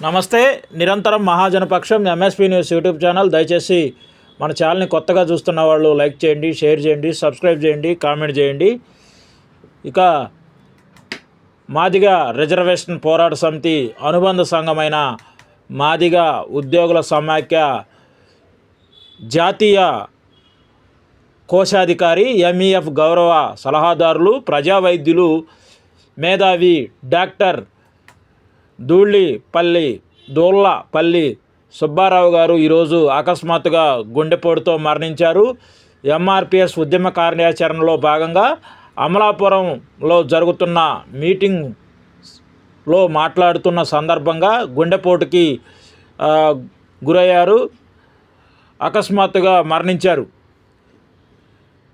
నమస్తే నిరంతరం మహాజనపక్షం ఎంఎస్పీ న్యూస్ యూట్యూబ్ ఛానల్ దయచేసి మన ఛానల్ని కొత్తగా చూస్తున్న వాళ్ళు లైక్ చేయండి షేర్ చేయండి సబ్స్క్రైబ్ చేయండి కామెంట్ చేయండి. ఇక మాదిగా రిజర్వేషన్ పోరాట సమితి అనుబంధ సంఘమైన మాదిగా ఉద్యోగుల సమాఖ్య జాతీయ కోశాధికారి ఎంఈఎఫ్ గౌరవ సలహాదారులు ప్రజా వైద్యులు మేధావి డాక్టర్ ధూళిపల్లి దూళ్ళపల్లి సుబ్బారావు గారు ఈరోజు అకస్మాత్తుగా గుండెపోటుతో మరణించారు. ఎంఆర్పిఎస్ ఉద్యమ కార్యాచరణలో భాగంగా అమలాపురంలో జరుగుతున్న మీటింగ్లో మాట్లాడుతున్న సందర్భంగా గుండెపోటుకి గురయ్యారు. అకస్మాత్తుగా మరణించారు.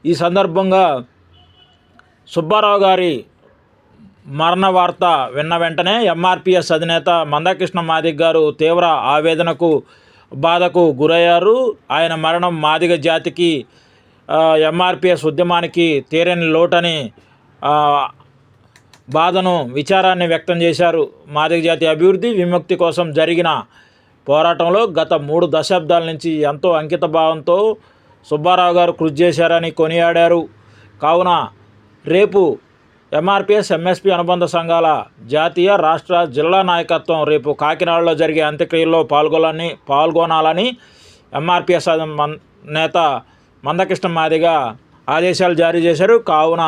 ఈ సందర్భంగా సుబ్బారావు గారి మరణ వార్త విన్న వెంటనే ఎంఆర్పిఎస్ అధినేత మందాకృష్ణ మాదిగ్ గారు తీవ్ర ఆవేదనకు బాధకు గురయ్యారు. ఆయన మరణం మాదిగ జాతికి ఎంఆర్పిఎస్ ఉద్యమానికి తీరని లోటని బాధను విచారాన్ని వ్యక్తం చేశారు. మాదిగ జాతి అభివృద్ధి విముక్తి కోసం జరిగిన పోరాటంలో గత మూడు దశాబ్దాల నుంచి ఎంతో అంకిత భావంతో సుబ్బారావు గారు కృషి చేశారని కొనియాడారు. కావున రేపు ఎంఆర్పిఎస్ ఎంఎస్పి అనుబంధ సంఘాల జాతీయ రాష్ట్ర జిల్లా నాయకత్వం రేపు కాకినాడలో జరిగే అంత్యక్రియల్లో పాల్గొనాలని పాల్గొనాలని ఎంఆర్పిఎస్ మన్- నేత మందకృష్ణ మాదిగా ఆదేశాలు జారీ చేశారు. కావున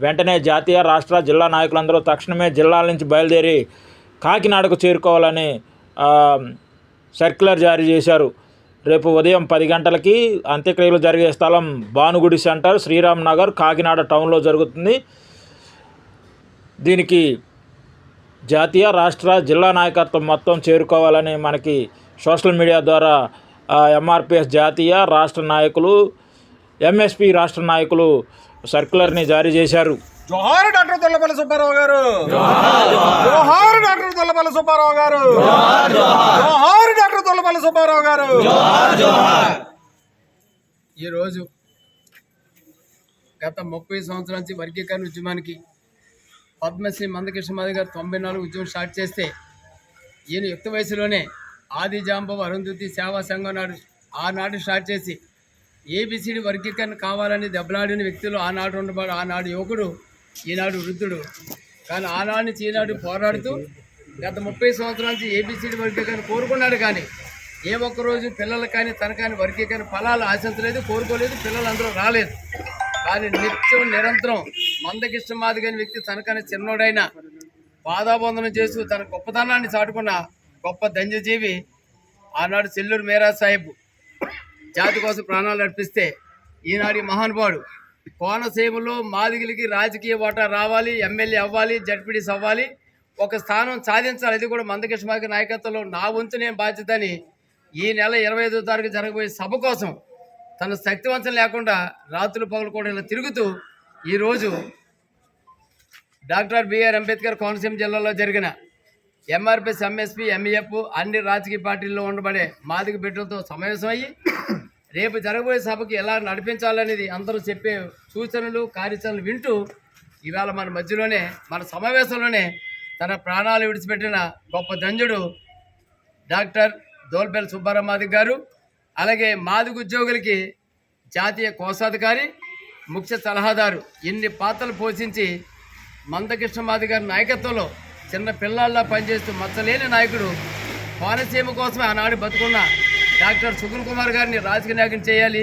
వెంటనే జాతీయ రాష్ట్ర జిల్లా నాయకులందరూ తక్షణమే జిల్లాల నుంచి బయలుదేరి కాకినాడకు చేరుకోవాలని సర్క్యులర్ జారీ చేశారు. రేపు ఉదయం పది గంటలకి అంత్యక్రియలు జరిగే స్థలం భానుగుడి సెంటర్ శ్రీరామ్ నగర్ కాకినాడ టౌన్లో జరుగుతుంది. దీనికి జాతీయ రాష్ట్ర జిల్లా నాయకత్వం మొత్తం చేరుకోవాలని మనకి సోషల్ మీడియా ద్వారా ఎంఆర్పిఎస్ జాతీయ రాష్ట్ర నాయకులు ఎంఎస్పి రాష్ట్ర నాయకులు సర్క్యులర్ని జారీ చేశారు. జోహార్ డాక్టర్ దొల్లపల్లి సుబ్బారావు గారు. జోహార్ డాక్టర్ దొల్లపల్లి సుబ్బారావు గారు. జోహార్ డాక్టర్ దొల్లపల్లి సుబ్బారావు గారు. ఈరోజు గత ముప్పై సంవత్సరాల నుంచి వర్గీకరణ ఉద్యమానికి పద్మశ్రీ మందకృష్ణ మాది గారు తొంభై నాలుగు ఉద్యమం స్టార్ట్ చేస్తే ఈయన యుక్త వయసులోనే ఆది జాంబవ అరుంధతి సేవా సంఘం నాడు ఆనాడు స్టార్ట్ చేసి ఏబిసిడి వర్గీకరణ కావాలని దెబ్బలాడిన వ్యక్తులు ఆనాడు ఉండబడు ఆనాడు యువకుడు ఈనాడు వృద్ధుడు. కానీ ఆనాడు నుంచి ఈనాడు పోరాడుతూ గత ముప్పై సంవత్సరాల నుంచి ఏబిసిడి వర్గీకరణ కోరుకున్నాడు కానీ ఏ ఒక్క రోజు పిల్లలు కానీ తన కానీ వర్గీకరణ ఫలాలు ఆశించలేదు కోరుకోలేదు పిల్లలు అందరూ రాలేదు. కానీ నిత్యం నిరంతరం మందకిష్ట మాదిగని వ్యక్తి తనకని చిన్నోడైన పాదాబంధనం చేస్తూ తన గొప్పతనాన్ని చాటుకున్న గొప్ప ధన్యజీవి ఆనాడు చెల్లూరు మేరా సాహిబ్ జాతి కోసం ప్రాణాలు అర్పిస్తే ఈనాడు మహానుభావుడు కోనసీమలో మాదిగలకి రాజకీయ ఓటా రావాలి ఎమ్మెల్యే అవ్వాలి జడ్పీడీస్ అవ్వాలి. ఒక స్థానం సాధించాలి. అది కూడా మందకృష్ణ నాయకత్వంలో నా వంతు నేను బాధ్యత అని ఈ నెల ఇరవై ఐదో తారీఖు జరగబోయే సభ కోసం తన శక్తివంతం లేకుండా రాత్రులు పగలు కూడా ఇలా తిరుగుతూ ఈరోజు డాక్టర్ బిఆర్ అంబేద్కర్ కోనసీమ జిల్లాలో జరిగిన ఎంఆర్పిఎస్ ఎంఎస్పి ఎంఈఎఫ్ అన్ని రాజకీయ పార్టీల్లో ఉండబడే మాదిక బిడ్డలతో సమావేశం అయ్యి రేపు జరగబోయే సభకు ఎలా నడిపించాలనేది అందరూ చెప్పే సూచనలు కార్యాచరణలు వింటూ ఇవాళ మన మధ్యలోనే మన సమావేశంలోనే తన ప్రాణాలు విడిచిపెట్టిన గొప్ప దంజుడు డాక్టర్ దోల్పల్లి సుబ్బారావు మాదిక్ గారు అలాగే మాదిక ఉద్యోగులకి జాతీయ కోశాధికారి ముఖ్య సలహాదారు ఎన్ని పాత్రలు పోషించి మందకృష్ణ మాది గారి నాయకత్వంలో చిన్న పిల్లల్లా పనిచేస్తూ మచ్చలేని నాయకుడు కోనసీమ కోసమే ఆనాడు బతుకున్న డాక్టర్ సుగుల్ కుమార్ గారిని రాజకీయ నాయకుని చేయాలి.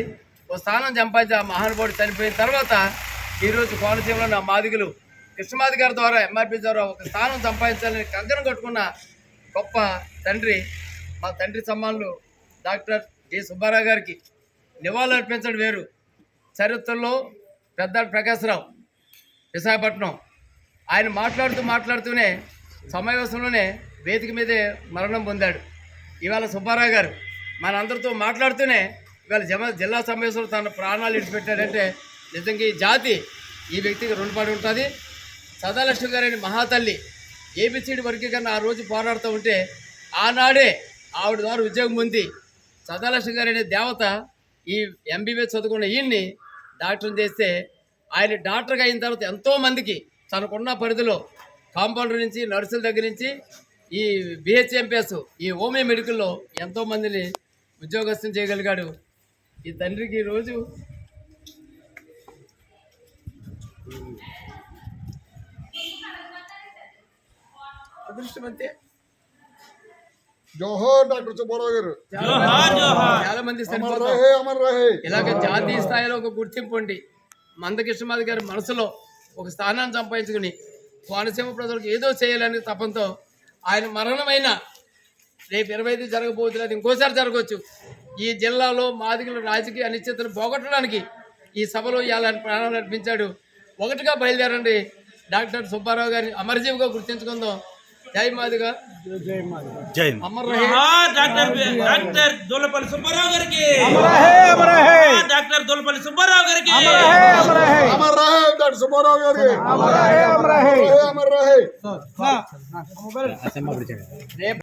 ఓ స్థానం సంపాదించి ఆ మహానుభావుడు చనిపోయిన తర్వాత ఈరోజు కోనసీమలో నా మాదిగలు కృష్ణమాది గారి ద్వారా ఎంఆర్పీ ద్వారా ఒక స్థానం సంపాదించాలని కంకణం కట్టుకున్న గొప్ప తండ్రి మా తండ్రి సమ్మానులు డాక్టర్ జి సుబ్బారావు గారికి నివాళులు అర్పించడం వేరు. చరిత్రలో పెద్ద ప్రకాశ్రావు విశాఖపట్నం ఆయన మాట్లాడుతూ మాట్లాడుతూనే సమావేశంలోనే వేదిక మీదే మరణం పొందాడు. ఇవాళ సుబ్బారావు గారు మనందరితో మాట్లాడుతూనే ఇవాళ జమ జిల్లా సమావేశంలో తన ప్రాణాలు ఇడిచిపెట్టాడంటే నిజంగా ఈ జాతి ఈ వ్యక్తికి రుణపడి ఉంటుంది. సదాలక్ష్మి గారని మహాతల్లి ఏబిసిడి వర్గీకరణ ఆ రోజు పోరాడుతూ ఉంటే ఆనాడే ఆవిడ ద్వారా ఉద్యోగం పొంది సదాలక్ష్మి గారనే దేవత ఈ ఎంబీబీఎస్ చదువుకున్న ఈయన్ని డాక్టర్ని చేస్తే ఆయన డాక్టర్గా అయిన తర్వాత ఎంతోమందికి తనకున్న పరిధిలో కాంపౌండర్ నుంచి నర్సుల దగ్గర నుంచి ఈ బిహెచ్ఎంపిఎస్ ఈ హోమియో మెడికల్లో ఎంతోమందిని ఉద్యోగస్తులు చేయగలిగాడు. ఈ తండ్రికి రోజు అదృష్టం అంతే. జోహర్ డాక్టర్ సుబ్బారావు గారు. చాలా మంది ఇలాగ జాతీయ స్థాయిలో ఒక గుర్తింపు ఉండి మందకృష్ణమాది గారి మనసులో ఒక స్థానాన్ని సంపాదించుకుని కోనసీమ ప్రజలకు ఏదో చేయాలని తపంతో ఆయన మరణమైన రేపు ఇరవై ఐదు జరగబోతున్నది ఇంకోసారి జరగవచ్చు. ఈ జిల్లాలో మాదిగల రాజకీయ అనిశ్చితను పోగొట్టడానికి ఈ సభలో ఇవాళ ప్రాణాలు అర్పించాడు. ఒకటిగా బయలుదేరండి డాక్టర్ సుబ్బారావు గారిని అమరజీవిగా గుర్తించుకుందాం. జై మాదిగా జై అమర్ రహే డాక్టర్ డాక్టర్ దొల్లపల్లి సుబ్బారావు గారికి అమరహే అమరహే డాక్టర్ దొల్లపల్లి సుబ్బారావు గారికి అమరహే అమర్ రహే డాక్టర్ సుబ్బారావు గారికి అమరహే అమరహే అమర్ రహే అమర్ రహే రేపు